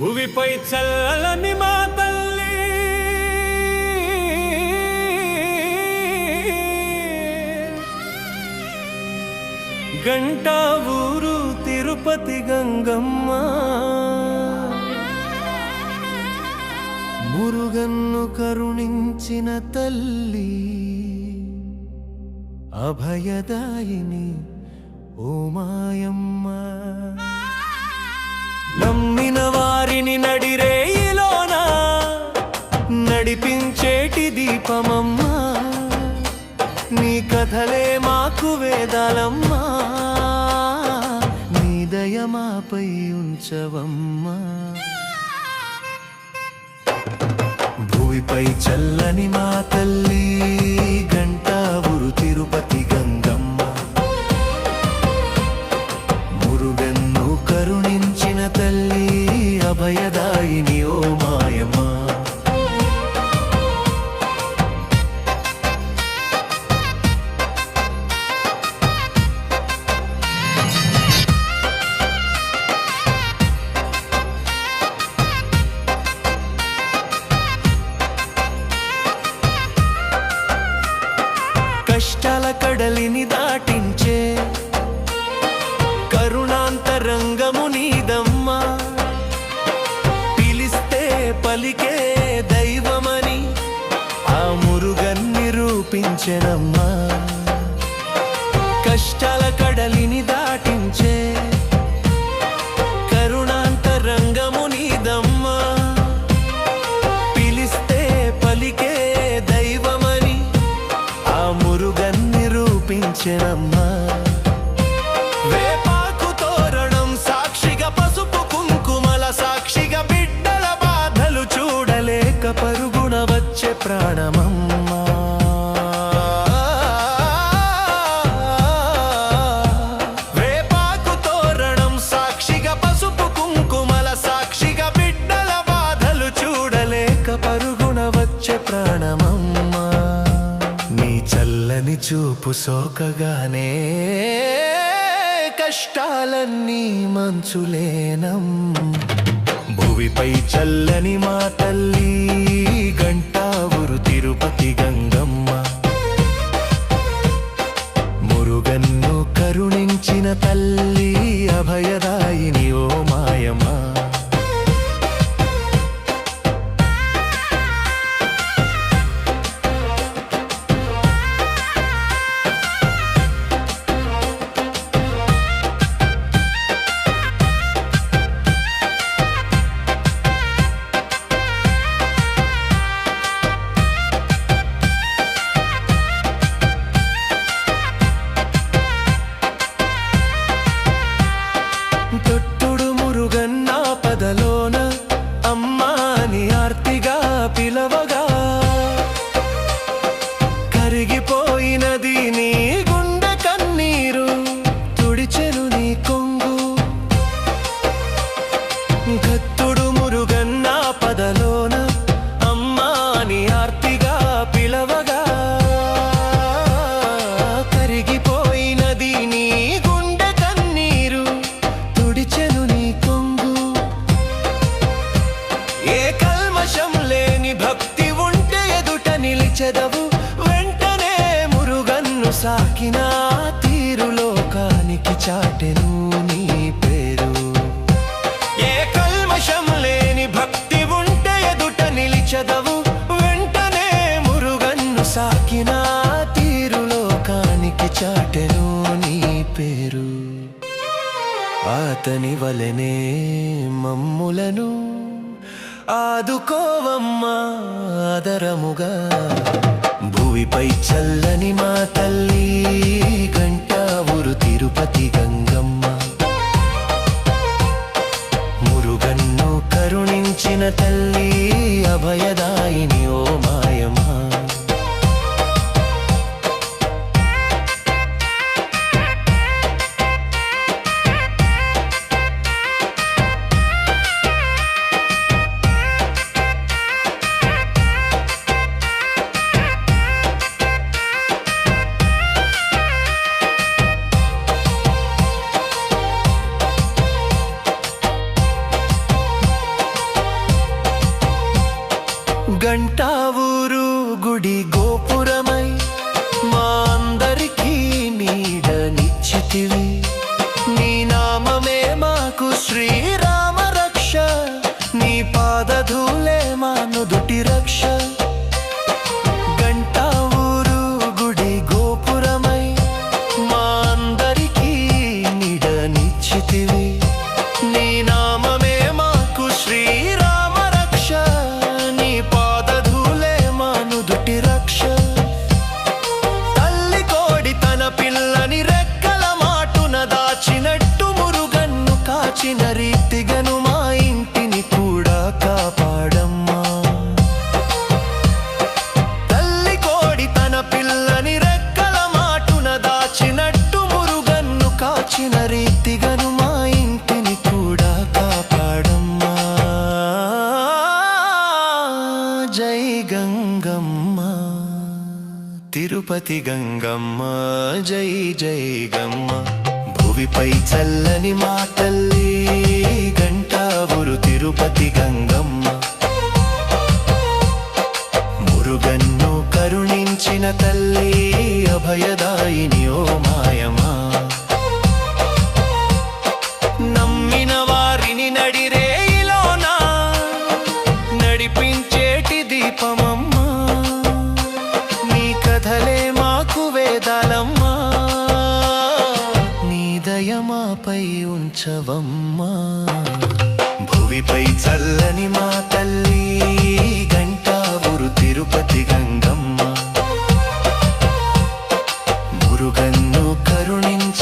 భువిపై చల్లని మా తల్లి. గంటా ఊరు తిరుపతి గంగమ్మ. మురుగన్ను కరుణించిన తల్లి. అభయదాయిని ఓ రూపమమ్మా నీ కథలే మాకు వేదాలమ్మా. నీ దయమాపై ఉంచవమ్మా. భూమిపై చల్లని మా తల్లి కష్టాల దాటించే కరుణాంతరంగము నీదమ్మా. పిలిస్తే పలికే దైవమని ఆ మురుగన్ నిరూపించెనమ్మా నిరూపించెనమ్మా వేపాకు తోరణం సాక్షిగా పసుపు కుంకుమల సాక్షిగా బిడ్డల బాధలు చూడలేక పరుగున వచ్చే ప్రాణమమ్మా చూపు సోకగానే కష్టాలన్నీ మంచులేనం. భువిపై చల్లని మా తల్లి గంటావురు తిరుపతి గంగమ్మ. మురుగన్ను కరుణించిన తల్లి నీ కొంగు. గత్తుడు మురుగన్న పదలోన అమ్మాని ఆర్తిగా పిలవగా. కరిగిపోయినది నీ గుండె కన్నీరు తుడిచెను నీ కొంగు. ఏ కల్మషం లేని భక్తి ఉంటే ఎదుట నిలిచెదవు. వెంటనే మురుగన్ను పైకి చాటెను నీ పేరు. ఏ కల్మషం లేని భక్తి ఉంటే ఎదుట నిలిచదవు. వెంటనే మురుగన్ను సాకిన తీరు లోకానికి చాటెను నీ పేరు. అతని వలనే మమ్ములను ఆదుకోవమ్మా ఆదరముగా. భూమిపై చల్లని మా తల్లి గంటావురు తిరుపతి గంగమ్మ. మురుగన్ను కరుణించిన తల్లి అభయదాయిని తిరుపతి గంగమ్మ. జై జై గమ్మ. భువిపై చల్లని మా తల్లి గంటావురు తిరుపతి గంగమ్మ. మురుగన్ను కరుణించిన తల్లి అభయదాయిని ఓ మాయమా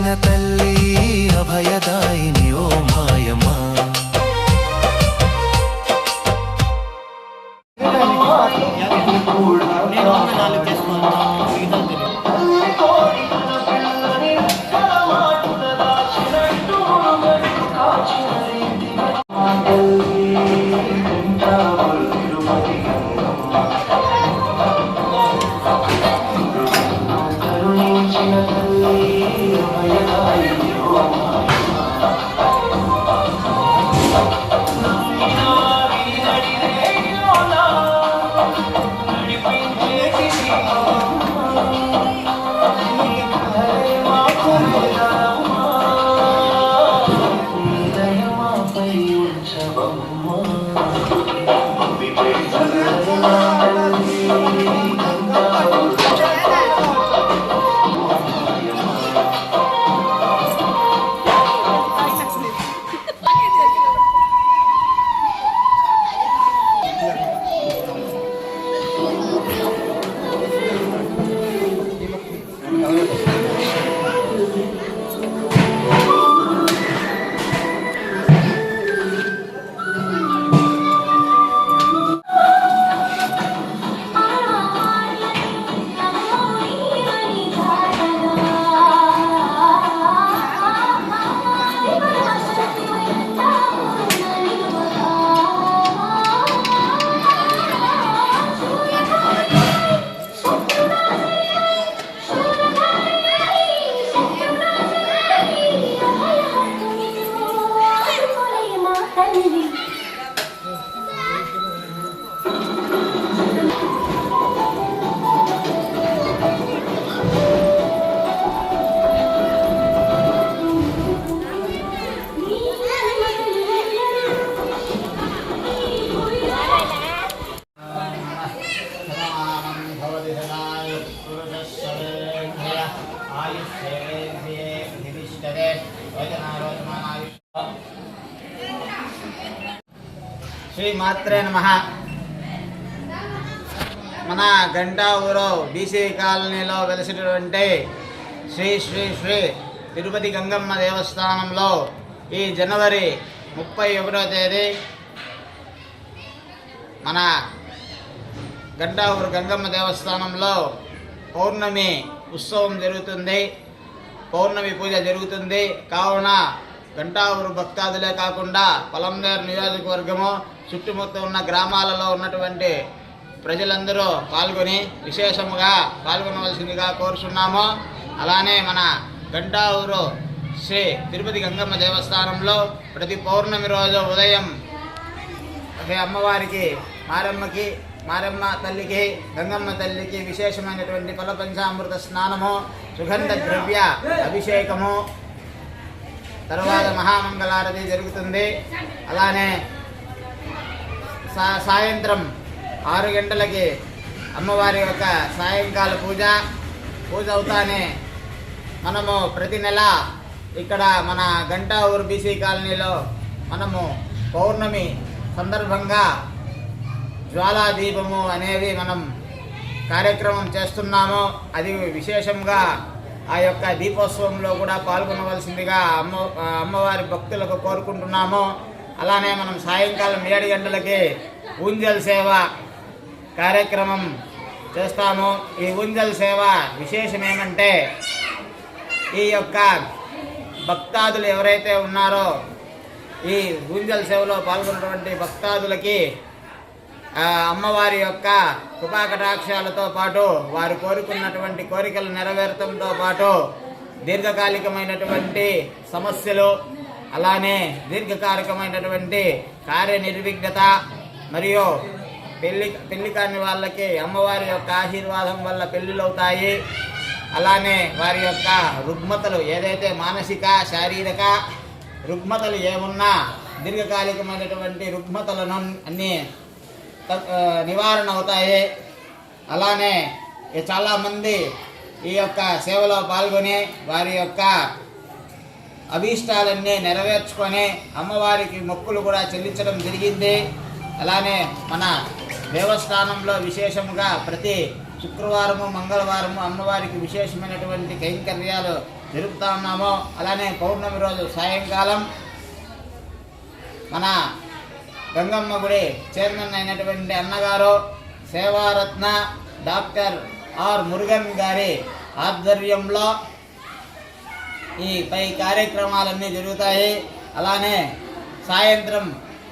కరుణించిన తల్లి అభయదాయిని ఓ మాయమా Thank you. when you interrupt. మాత్రే నమ. మన గంటా ఊరు బీసీ కాలనీలో వెలిసినటువంటి శ్రీ శ్రీ శ్రీ తిరుపతి గంగమ్మ దేవస్థానంలో ఈ జనవరి ముప్పై ఒకటో తేదీ మన గంటావూరు గంగమ్మ దేవస్థానంలో పౌర్ణమి ఉత్సవం జరుగుతుంది. పౌర్ణమి పూజ జరుగుతుంది. కావున గంటావూరు భక్తాదులే కాకుండా పొలంనేరు నియోజకవర్గము చుట్టుముత్తు ఉన్న గ్రామాలలో ఉన్నటువంటి ప్రజలందరూ పాల్గొని విశేషముగా పాల్గొనవలసిందిగా కోరుచున్నాము. అలానే మన గంటావూరు శ్రీ తిరుపతి గంగమ్మ దేవస్థానంలో ప్రతి పౌర్ణమి రోజు ఉదయం అదే అమ్మవారికి మారమ్మకి మారమ్మ తల్లికి గంగమ్మ తల్లికి విశేషమైనటువంటి ఫలపంచామృత స్నానము సుగంధ ద్రవ్య అభిషేకము తర్వాత మహామంగళారతి జరుగుతుంది. అలానే సా సాయంత్రం ఆరు గంటలకి అమ్మవారి యొక్క సాయంకాల పూజ. పూజ అవుతానే మనము ప్రతి నెల ఇక్కడ మన గంటా ఊరు బీసీ కాలనీలో మనము పౌర్ణమి సందర్భంగా జ్వాలాదీపము అనేది మనం కార్యక్రమం చేస్తున్నాము. అది విశేషంగా ఆ యొక్క దీపోత్సవంలో కూడా పాల్గొనవలసిందిగా అమ్మ అమ్మవారి భక్తులకు కోరుకుంటున్నాము. అలానే మనం సాయంకాలం ఏడు గంటలకి ఊంజల్ సేవ కార్యక్రమం చేస్తాము. ఈ ఊంజల్ సేవ విశేషం ఏమంటే ఈ యొక్క భక్తాదులు ఎవరైతే ఉన్నారో ఈ ఊంజల్ సేవలో పాల్గొన్నటువంటి భక్తాదులకి అమ్మవారి యొక్క కృపాకటాక్షాలతో పాటు వారు కోరుకున్నటువంటి కోరికలు నెరవేరటంతో పాటు దీర్ఘకాలికమైనటువంటి సమస్యలు అలానే దీర్ఘకాలికమైనటువంటి కార్యనిర్విఘ్నత మరియు పెళ్ళి పెళ్ళి కాని వాళ్ళకి అమ్మవారి యొక్క ఆశీర్వాదం వల్ల పెళ్ళిళ్ళు అవుతాయి అలానే వారి యొక్క రుగ్మతలు ఏదైతే మానసిక శారీరక రుగ్మతలు ఏమున్నా దీర్ఘకాలికమైనటువంటి రుగ్మతలను అన్నీ నివారణ అవుతాయి అలానే చాలామంది ఈ యొక్క సేవలో పాల్గొని వారి యొక్క అభీష్టాలన్నీ నెరవేర్చుకొని అమ్మవారికి మొక్కులు కూడా చెల్లించడం జరిగింది. అలానే మన దేవస్థానంలో విశేషముగా ప్రతి శుక్రవారము మంగళవారము అమ్మవారికి విశేషమైనటువంటి కైంకర్యాలు జరుపుతా ఉన్నాము. అలానే పౌర్ణమి రోజు సాయంకాలం మన గంగమ్మ గుడి చైర్మన్ అయినటువంటి అన్నగారు సేవారత్న డాక్టర్ ఆర్ మురుగన్ గారి ఆధ్వర్యంలో ఈ పై కార్యక్రమాలన్నీ జరుగుతాయి. అలానే సాయంత్రం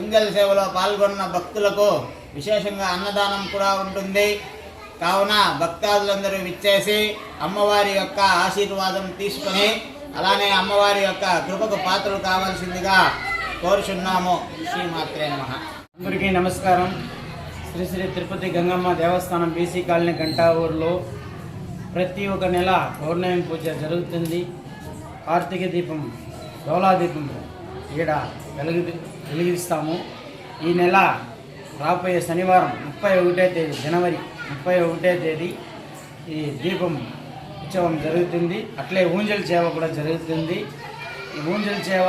ఉంగల్ సేవలో పాల్గొన్న భక్తులకు విశేషంగా అన్నదానం కూడా ఉంటుంది. కావున భక్తాదులందరూ విచ్చేసి అమ్మవారి యొక్క ఆశీర్వాదం తీసుకొని అలానే అమ్మవారి యొక్క కృపకు పాత్రలు కావాల్సిందిగా కోరుచున్నాము. శ్రీమాత్రే నమ. అందరికీ నమస్కారం. శ్రీ శ్రీ తిరుపతి గంగమ్మ దేవస్థానం బీసీ కాలనీ గంటా ఊర్లో ప్రతి ఒక్క నెల పౌర్ణమి పూజ జరుగుతుంది. కార్తీక దీపం డోలా దీపం ఈడ వెలుగు వెలిగిస్తాము. ఈ నెల రాబోయే శనివారం ముప్పై ఒకటే తేదీ జనవరి ముప్పై ఒకటే తేదీ ఈ దీపం ఉత్సవం జరుగుతుంది. అట్లే ఊంజల్ సేవ కూడా జరుగుతుంది. ఈ ఊంజల్ సేవ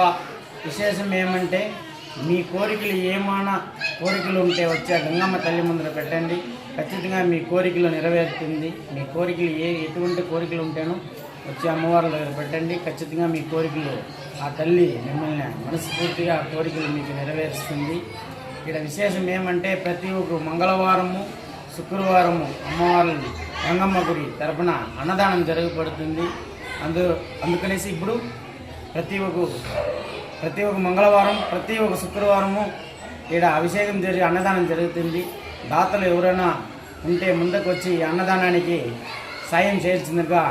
విశేషం ఏమంటే మీ కోరికలు ఏమైనా కోరికలు ఉంటే వచ్చే గంగమ్మ తల్లి ముందర పెట్టండి. ఖచ్చితంగా మీ కోరికలు నెరవేరుతుంది. మీ కోరికలు ఏ ఎటువంటి కోరికలు ఉంటేనో వచ్చి అమ్మవారి దగ్గర పెట్టండి. ఖచ్చితంగా మీ కోరికలు ఆ తల్లి మిమ్మల్ని మనస్ఫూర్తిగా ఆ కోరికలు మీకు నెరవేరుస్తుంది. ఇక్కడ విశేషం ఏమంటే ప్రతి ఒక్క మంగళవారము శుక్రవారము అమ్మవారిని గంగమ్మ గుడి తరపున అన్నదానం జరగబడుతుంది. అందు అందుకనేసి ఇప్పుడు ప్రతి ఒక్క ప్రతి ఒక్క మంగళవారం ప్రతి ఒక్క శుక్రవారము ఇక్కడ అభిషేకం జరిగి అన్నదానం జరుగుతుంది. దాతలు ఎవరైనా ఉంటే ముందుకు వచ్చి అన్నదానానికి సాయం చేయాల్సిందిగా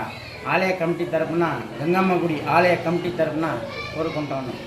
ఆలయ కమిటీ తరపున గంగమ్మ గుడి ఆలయ కమిటీ తరపున కోరుకుంటా ఉన్నాం.